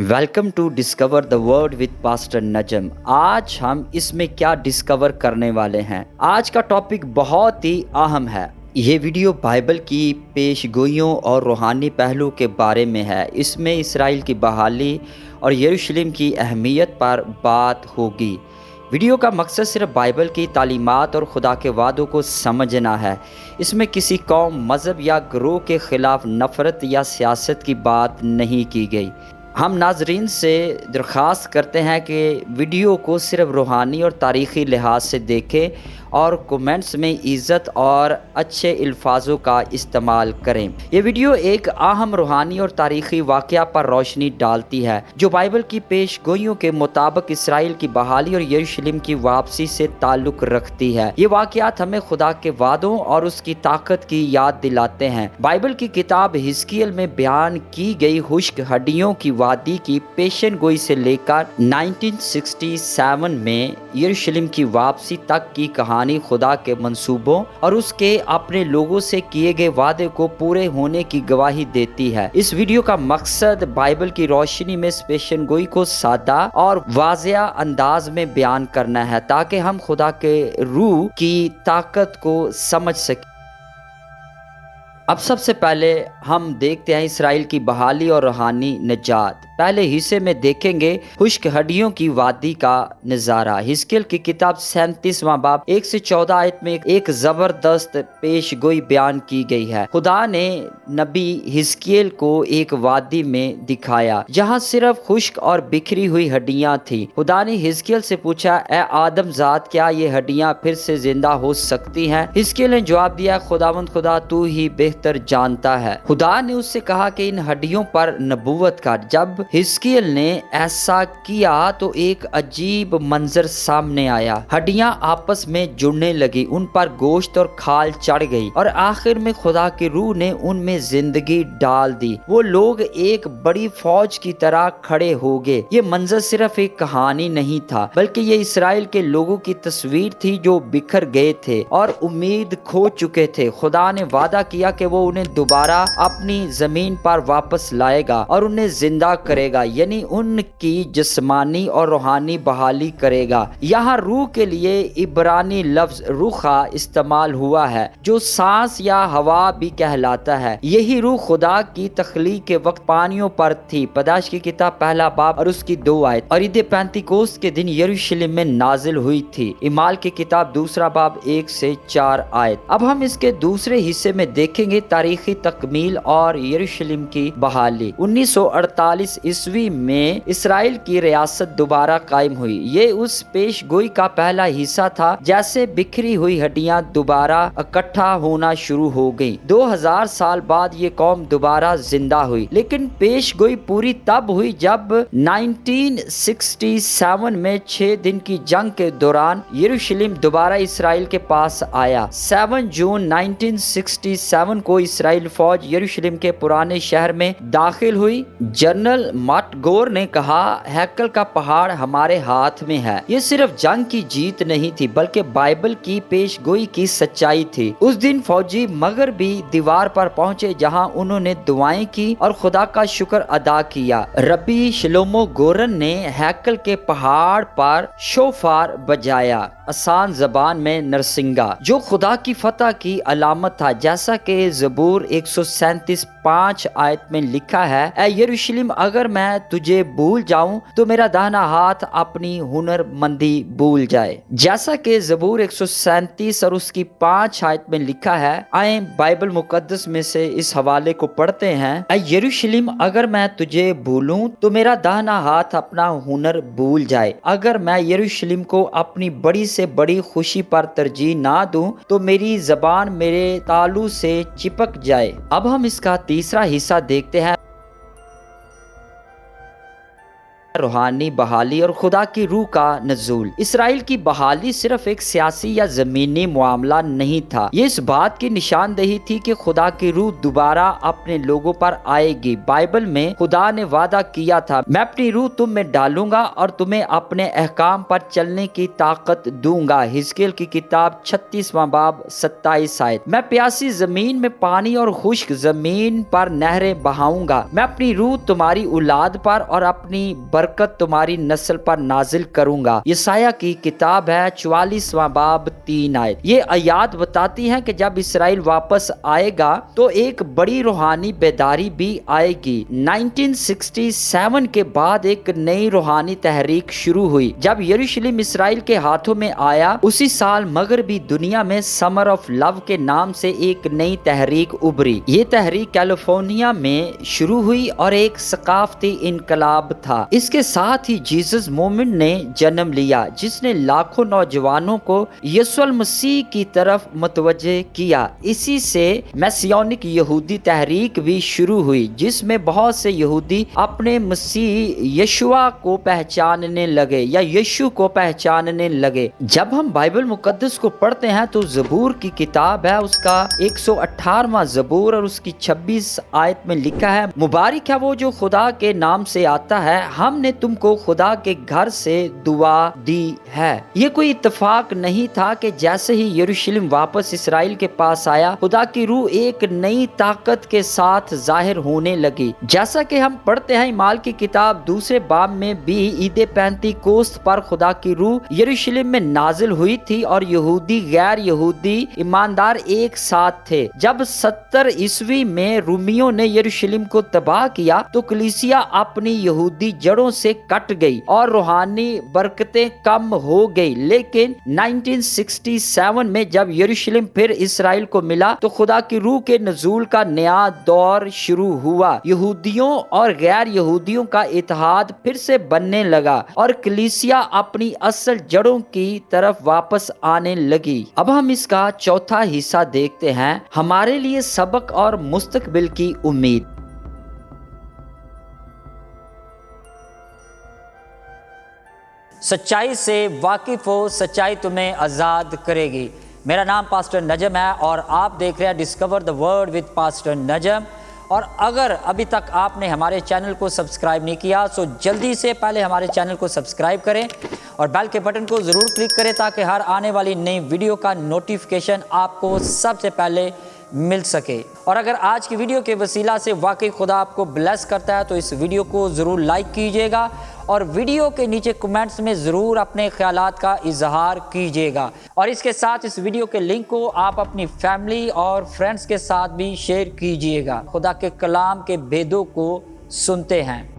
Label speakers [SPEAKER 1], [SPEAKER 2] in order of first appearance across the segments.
[SPEAKER 1] Welcome to discover the word with pastor Najam آج ہم اس میں کیا ڈسکور کرنے والے ہیں؟ آج کا ٹاپک بہت ہی اہم ہے۔ یہ ویڈیو بائبل کی پیش گوئیوں اور روحانی پہلو کے بارے میں ہے۔ اس میں اسرائیل کی بحالی اور یروشلم کی اہمیت پر بات ہوگی۔ ویڈیو کا مقصد صرف بائبل کی تعلیمات اور خدا کے وعدوں کو سمجھنا ہے۔ اس میں کسی قوم، مذہب یا گروہ کے خلاف نفرت یا سیاست کی بات نہیں کی گئی۔ ہم ناظرین سے درخواست کرتے ہیں کہ ویڈیو کو صرف روحانی اور تاریخی لحاظ سے دیکھیں اور کومنٹس میں عزت اور اچھے الفاظوں کا استعمال کریں۔ یہ ویڈیو ایک اہم روحانی اور تاریخی واقعہ پر روشنی ڈالتی ہے، جو بائبل کی پیش گوئیوں کے مطابق اسرائیل کی بحالی اور یروشلم کی واپسی سے تعلق رکھتی ہے۔ یہ واقعات ہمیں خدا کے وعدوں اور اس کی طاقت کی یاد دلاتے ہیں۔ بائبل کی کتاب ہسکیل میں بیان کی گئی خشک ہڈیوں کی وادی کی پیشن گوئی سے لے کر نائنٹین سکسٹی سیون میں یروشلم کی واپسی تک کی کہانی خدا کے منصوبوں اور اس کے اپنے لوگوں سے کیے گئے وعدے کو پورے ہونے کی گواہی دیتی ہے۔ اس ویڈیو کا مقصد بائبل کی روشنی میں سپیشن گوئی کو سادہ اور واضح انداز میں بیان کرنا ہے تاکہ ہم خدا کے روح کی طاقت کو سمجھ سکیں۔ اب سب سے پہلے ہم دیکھتے ہیں اسرائیل کی بحالی اور روحانی نجات۔ پہلے حصے میں دیکھیں گے خشک ہڈیوں کی وادی کا نظارہ۔ ہسکیل کی کتاب سینتیسواں باب ایک سے چودہ آیت میں ایک زبردست پیش گوئی بیان کی گئی ہے۔ خدا نے نبی ہسکیل کو ایک وادی میں دکھایا جہاں صرف خشک اور بکھری ہوئی ہڈیاں تھیں۔ خدا نے ہسکیل سے پوچھا، اے آدم ذات، کیا یہ ہڈیاں پھر سے زندہ ہو سکتی ہیں؟ ہسکیل نے جواب دیا، خداوند خدا تو ہی بہتر جانتا ہے۔ خدا نے اس سے کہا کہ ان ہڈیوں پر نبوت کر جب ہسکیل نے ایسا کیا تو ایک عجیب منظر سامنے آیا۔ ہڈیاں آپس میں جڑنے لگی، ان پر گوشت اور کھال چڑھ گئی اور آخر میں خدا کی روح نے ان میں زندگی ڈال دی۔ وہ لوگ ایک بڑی فوج کی طرح کھڑے ہو گئے۔ یہ منظر صرف ایک کہانی نہیں تھا، بلکہ یہ اسرائیل کے لوگوں کی تصویر تھی جو بکھر گئے تھے اور امید کھو چکے تھے۔ خدا نے وعدہ کیا کہ وہ انہیں دوبارہ اپنی زمین پر واپس لائے گا اور انہیں زندہ کرے کرے گا یعنی ان کی جسمانی اور روحانی بحالی کرے گا۔ یہاں روح کے لیے عبرانی لفظ روخا استعمال ہوا ہے، جو سانس یا ہوا بھی کہلاتا ہے۔ یہی روح خدا کی تخلیق کے وقت پانیوں پر تھی۔ پداش کی کتاب پہلا باب اور اس کی دو آیت۔ اور عید پینتی کوس کے دن یروشلم میں نازل ہوئی تھی۔ امال کی کتاب دوسرا باب ایک سے چار آیت۔ اب ہم اس کے دوسرے حصے میں دیکھیں گے تاریخی تکمیل اور یروشلم کی بحالی۔ انیس سو اڑتالیس عیسوی میں اسرائیل کی ریاست دوبارہ قائم ہوئی۔ یہ اس پیش گوئی کا پہلا حصہ تھا جیسے بکھری ہوئی ہڈیاں دوبارہ اکٹھا ہونا شروع ہو گئی دو ہزار سال بعد یہ قوم دوبارہ زندہ ہوئی۔ لیکن پیش گوئی پوری تب ہوئی جب نائنٹین سکسٹی سیون میں چھ دن کی جنگ کے دوران یروشلم دوبارہ اسرائیل کے پاس آیا۔ Seven June nineteen sixty seven کو اسرائیل فوج یروشلم کے پرانے شہر میں داخل ہوئی۔ جنرل مٹ گور نے کہا، ہیکل کا پہاڑ ہمارے ہاتھ میں ہے۔ یہ صرف جنگ کی جیت نہیں تھی، بلکہ بائبل کی پیش گوئی کی سچائی تھی۔ اس دن فوجی مگر بھی دیوار پر پہنچے، جہاں انہوں نے دعائیں کی اور خدا کا شکر ادا کیا۔ ربی شلومو گورن نے ہیکل کے پہاڑ پر شوفار بجایا۔ آسان زبان میں نرسنگا، جو خدا کی فتح کی علامت تھا۔ جیسا کہ زبور ایک سو سینتیس پانچ آیت میں لکھا ہے، اے یروشلم، اگر میں تجھے بھول جاؤں تو میرا دہنا ہاتھ اپنی ہنر مندی بھول جائے۔ جیسا کہ زبور ایک سو سینتیس اور اس کی پانچ آیت میں لکھا ہے، آئیں بائبل مقدس میں سے اس حوالے کو پڑھتے ہیں۔ اے یروشلم، اگر میں تجھے بھولوں تو میرا دہنا ہاتھ اپنا ہنر بھول جائے۔ اگر میں یروشلم کو اپنی بڑی سے بڑی خوشی پر ترجیح نہ دوں تو میری زبان میرے تالو سے چپک جائے۔ اب ہم اس کا تیسرا حصہ دیکھتے ہیں۔ روحانی بحالی اور خدا کی روح کا نزول۔ اسرائیل کی بحالی صرف ایک سیاسی یا زمینی معاملہ نہیں تھا۔ یہ اس بات کی نشاندہی تھی کہ خدا کی روح دوبارہ اپنے لوگوں پر آئے گی۔ بائبل میں خدا نے وعدہ کیا تھا، میں اپنی روح تم میں ڈالوں گا اور تمہیں اپنے احکام پر چلنے کی طاقت دوں گا۔ ہزکیل کی کتاب چھتیسواں باب ستائیس آیت۔ میں پیاسی زمین میں پانی اور خشک زمین پر نہریں بہاؤں گا۔ میں اپنی روح تمہاری اولاد پر اور اپنی برکت تمہاری نسل پر نازل کروں گا۔ یہ سایہ کی کتاب ہے چوالیسواں باب تین آیت۔ یہ آیات بتاتی ہیں کہ جب اسرائیل واپس آئے گا تو ایک بڑی روحانی بیداری بھی آئے گی۔ نائنٹین سکسٹی سیون کے بعد ایک نئی روحانی تحریک شروع ہوئی۔ جب یروشلم اسرائیل کے ہاتھوں میں آیا، اسی سال مغربی دنیا میں سمر آف لو کے نام سے ایک نئی تحریک ابری یہ تحریک کیلیفورنیا میں شروع ہوئی اور ایک ثقافتی انقلاب تھا۔ اس کے ساتھ ہی جیزس مومنٹ نے جنم لیا، جس نے لاکھوں نوجوانوں کو یسو المسیح کی طرف متوجہ کیا۔ اسی سے میسیونک یہودی تحریک بھی شروع ہوئی، جس میں بہت سے یہودی اپنے مسیح یشوا کو پہچاننے لگے یا یشو کو پہچاننے لگے۔ جب ہم بائبل مقدس کو پڑھتے ہیں تو زبور کی کتاب ہے، اس کا ایک سو اٹھارواں زبور اور اس کی چھبیس آیت میں لکھا ہے، مبارک ہے وہ جو خدا کے نام سے آتا ہے، ہم نے تم کو خدا کے گھر سے دعا دی ہے۔ یہ کوئی اتفاق نہیں تھا کہ جیسے ہی یروشلم واپس اسرائیل کے پاس آیا، خدا کی روح ایک نئی طاقت کے ساتھ ظاہر ہونے لگی۔ جیسا کہ ہم پڑھتے ہیں مال کی کتاب دوسرے باب میں بھی عید پینتی کوست پر خدا کی روح یروشلم میں نازل ہوئی تھی اور یہودی غیر یہودی ایماندار ایک ساتھ تھے۔ جب ستر عیسوی میں رومیوں نے یروشلم کو تباہ کیا تو کلیسیا اپنی یہودی جڑوں سے کٹ گئی اور روحانی برکتیں کم ہو گئی۔ لیکن نائنٹین سکسٹی سیون میں جب یروشلم پھر اسرائیل کو ملا تو خدا کی روح کے نزول کا نیا دور شروع ہوا۔ یہودیوں اور غیر یہودیوں کا اتحاد پھر سے بننے لگا اور کلیسیا اپنی اصل جڑوں کی طرف واپس آنے لگی۔ اب ہم اس کا چوتھا حصہ دیکھتے ہیں۔ ہمارے لیے سبق اور مستقبل کی امید۔
[SPEAKER 2] سچائی سے واقف ہو، سچائی تمہیں آزاد کرے گی۔ میرا نام پاسٹر نجم ہے اور آپ دیکھ رہے ہیں discover the word with pastor Najam. اور اگر ابھی تک آپ نے ہمارے چینل کو سبسکرائب نہیں کیا، تو جلدی سے پہلے ہمارے چینل کو سبسکرائب کریں اور بیل کے بٹن کو ضرور کلک کریں تاکہ ہر آنے والی نئی ویڈیو کا نوٹیفیکیشن آپ کو سب سے پہلے مل سکے۔ اور اگر آج کی ویڈیو کے وسیلہ سے واقعی خدا آپ کو بلیس کرتا ہے، تو اس ویڈیو کو ضرور لائک کیجیے گا۔ اور ویڈیو کے نیچے کمنٹس میں ضرور اپنے خیالات کا اظہار کیجیے گا۔ اور اس کے ساتھ اس ویڈیو کے لنک کو آپ اپنی فیملی اور فرینڈز کے ساتھ بھی شیئر کیجیے گا۔ خدا کے کلام کے بیدوں کو سنتے ہیں۔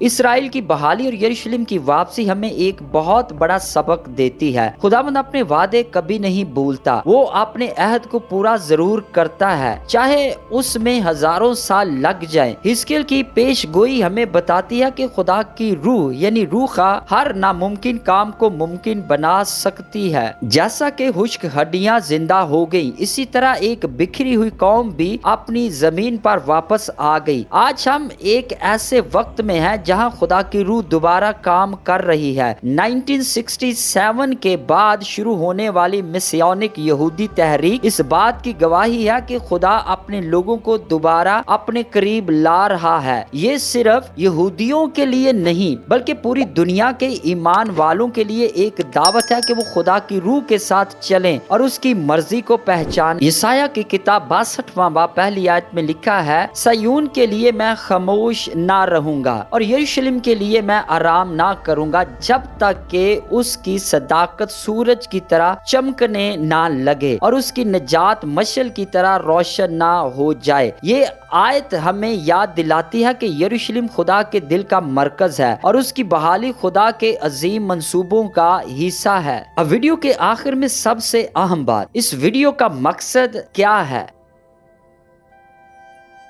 [SPEAKER 1] اسرائیل کی بحالی اور یروشلم کی واپسی ہمیں ایک بہت بڑا سبق دیتی ہے۔ خدا مند اپنے وعدے کبھی نہیں بھولتا۔ وہ اپنے عہد کو پورا ضرور کرتا ہے۔ چاہے اس میں ہزاروں سال لگ جائیں۔ ہسکیل کی پیش گوئی ہمیں بتاتی ہے کہ خدا کی روح یعنی روح ہر ناممکن کام کو ممکن بنا سکتی ہے۔ جیسا کہ خشک ہڈیاں زندہ ہو گئی اسی طرح ایک بکھری ہوئی قوم بھی اپنی زمین پر واپس آ گئی۔ آج ہم ایک ایسے وقت میں ہیں جہاں خدا کی روح دوبارہ کام کر رہی ہے۔ 1967 کے بعد شروع ہونے والی مسیونک یہودی تحریک اس بات کی گواہی ہے کہ خدا اپنے لوگوں کو دوبارہ اپنے قریب لا رہا ہے۔ یہ صرف یہودیوں کے لیے نہیں، بلکہ پوری دنیا کے ایمان والوں کے لیے ایک دعوت ہے کہ وہ خدا کی روح کے ساتھ چلیں اور اس کی مرضی کو پہچان۔ یسایہ کی کتاب باسٹھواں با پہلی آیت میں لکھا ہے، سیون کے لیے میں خاموش نہ رہوں گا۔ اور یہ یروشلم کے لیے میں آرام نہ کروں گا جب تک کہ اس کی صداقت سورج کی طرح چمکنے نہ لگے اور اس کی نجات مشل کی طرح روشن نہ ہو جائے۔ یہ آیت ہمیں یاد دلاتی ہے کہ یروشلم خدا کے دل کا مرکز ہے اور اس کی بحالی خدا کے عظیم منصوبوں کا حصہ ہے۔ اب ویڈیو کے آخر میں سب سے اہم بات، اس ویڈیو کا مقصد کیا ہے؟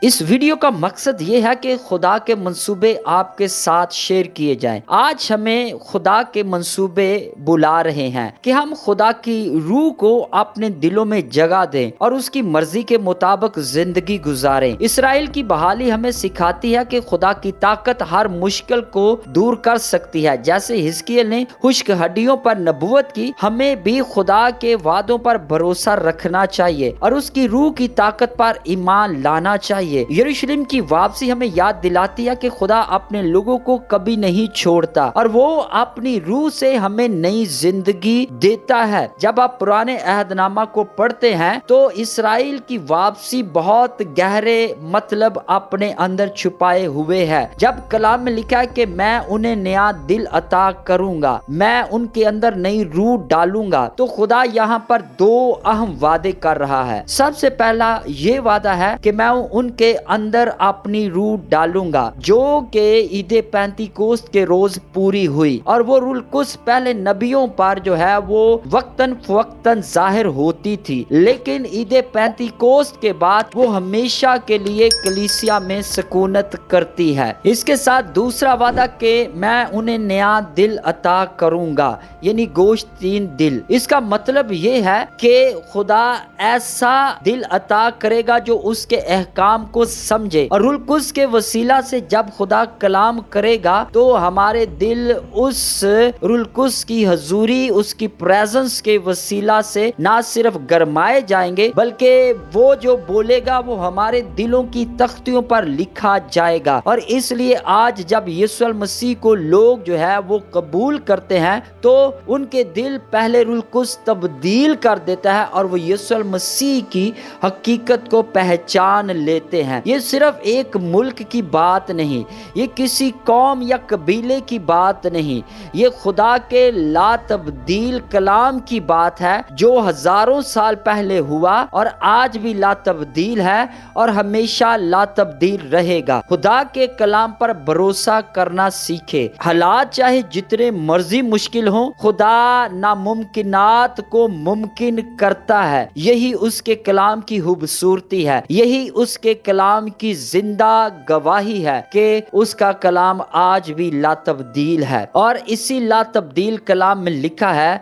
[SPEAKER 1] اس ویڈیو کا مقصد یہ ہے کہ خدا کے منصوبے آپ کے ساتھ شیئر کیے جائیں۔ آج ہمیں خدا کے منصوبے بلا رہے ہیں کہ ہم خدا کی روح کو اپنے دلوں میں جگہ دیں اور اس کی مرضی کے مطابق زندگی گزاریں۔ اسرائیل کی بحالی ہمیں سکھاتی ہے کہ خدا کی طاقت ہر مشکل کو دور کر سکتی ہے۔ جیسے ہسکیل نے خشک ہڈیوں پر نبوت کی، ہمیں بھی خدا کے وعدوں پر بھروسہ رکھنا چاہیے اور اس کی روح کی طاقت پر ایمان لانا چاہیے۔ یروشلم کی واپسی ہمیں یاد دلاتی ہے کہ خدا اپنے لوگوں کو کبھی نہیں چھوڑتا اور وہ اپنی روح سے ہمیں نئی زندگی دیتا ہے۔ جب آپ پرانے عہد نامہ کو پڑھتے ہیں تو اسرائیل کی واپسی بہت گہرے مطلب اپنے اندر چھپائے ہوئے ہے۔ جب کلام میں لکھا ہے کہ میں انہیں نیا دل عطا کروں گا، میں ان کے اندر نئی روح ڈالوں گا، تو خدا یہاں پر دو اہم وعدے کر رہا ہے۔ سب سے پہلا یہ وعدہ ہے کہ میں ان کے اندر اپنی روح ڈالوں گا، جو کہ عید پینتی کوست کے روز پوری ہوئی۔ اور وہ رول کس پہلے نبیوں پر جو ہے وہ وقتاً فوقتاً ظاہر ہوتی تھی۔ لیکن عید پینتی کوست کے بعد وہ ہمیشہ کے لیے کلیسیا میں سکونت کرتی ہے۔ اس کے ساتھ دوسرا وعدہ کہ میں انہیں نیا دل عطا کروں گا یعنی گوشت تین دل۔ اس کا مطلب یہ ہے کہ خدا ایسا دل عطا کرے گا جو اس کے احکام کو سمجھے اور رلقس کے وسیلہ سے جب خدا کلام کرے گا تو ہمارے دل اس رلقس کی حضوری، اس کی پریزنس کے وسیلہ سے نہ صرف گرمائے جائیں گے بلکہ وہ جو بولے گا وہ ہمارے دلوں کی تختیوں پر لکھا جائے گا۔ اور اس لیے آج جب یسو المسیح کو لوگ جو ہے وہ قبول کرتے ہیں تو ان کے دل پہلے رلقس تبدیل کر دیتا ہے اور وہ یسو المسیح کی حقیقت کو پہچان لیتے کرتے ہیں۔ یہ صرف ایک ملک کی بات نہیں، یہ کسی قوم یا قبیلے کی بات نہیں۔ یہ خدا کے لا تبدیل کلام کی بات ہے، جو ہزاروں سال پہلے ہوا اور آج بھی لا تبدیل ہے اور ہمیشہ لا تبدیل رہے گا۔ خدا کے کلام پر بھروسہ کرنا سیکھے۔ حالات چاہے جتنے مرضی مشکل ہوں، خدا ناممکنات کو ممکن کرتا ہے۔ یہی اس کے کلام کی خوبصورتی ہے، یہی اس کے کلام کی زندہ گواہی ہے کہ اس کا کلام آج بھی لا تبدیل ہے اور اسی لا تبدیل کلام میں لکھا ہے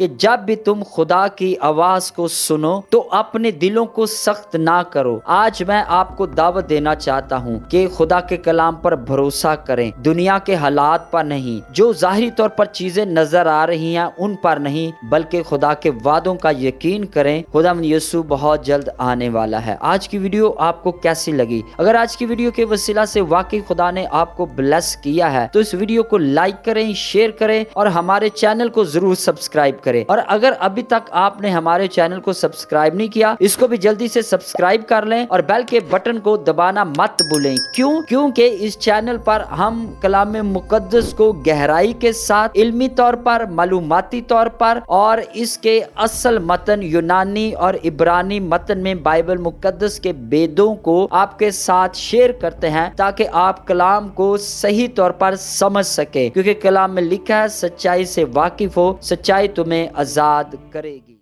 [SPEAKER 1] کہ جب بھی تم خدا کی آواز کو سنو تو اپنے دلوں کو سخت نہ کرو۔ آج میں آپ کو دعوت دینا چاہتا ہوں کہ خدا کے کلام پر بھروسہ کریں۔ دنیا کے حالات پر نہیں، جو ظاہری طور پر چیزیں نظر آ رہی ہیں ان پر نہیں، بلکہ خدا کے وعدوں کا یقین کریں۔ خدا من یسو بہت جلد آنے والا ہے۔ آج کی ویڈیو آپ کو کیسی لگی؟ اگر آج کی ویڈیو کے وسیلہ سے واقعی خدا نے آپ کو بلیس کیا ہے، تو اس ویڈیو کو لائک کریں شیئر کریں اور ہمارے چینل کو ضرور سبسکرائب کریں۔ کریں۔ اور اگر ابھی تک آپ نے ہمارے چینل کو سبسکرائب نہیں کیا، اس کو بھی جلدی سے سبسکرائب کر لیں اور بیل کے بٹن کو دبانا مت بھولیں۔ کیوں؟ کیونکہ اس چینل پر ہم کلام مقدس کو گہرائی کے ساتھ، علمی طور پر، معلوماتی طور پر اور اس کے اصل متن یونانی اور عبرانی متن میں بائبل مقدس کے بیدوں کو آپ کے ساتھ شیئر کرتے ہیں تاکہ آپ کلام کو صحیح طور پر سمجھ سکے کیونکہ کلام میں لکھا ہے، سچائی سے واقف ہو، سچائی تمہیں آزاد کرے گی۔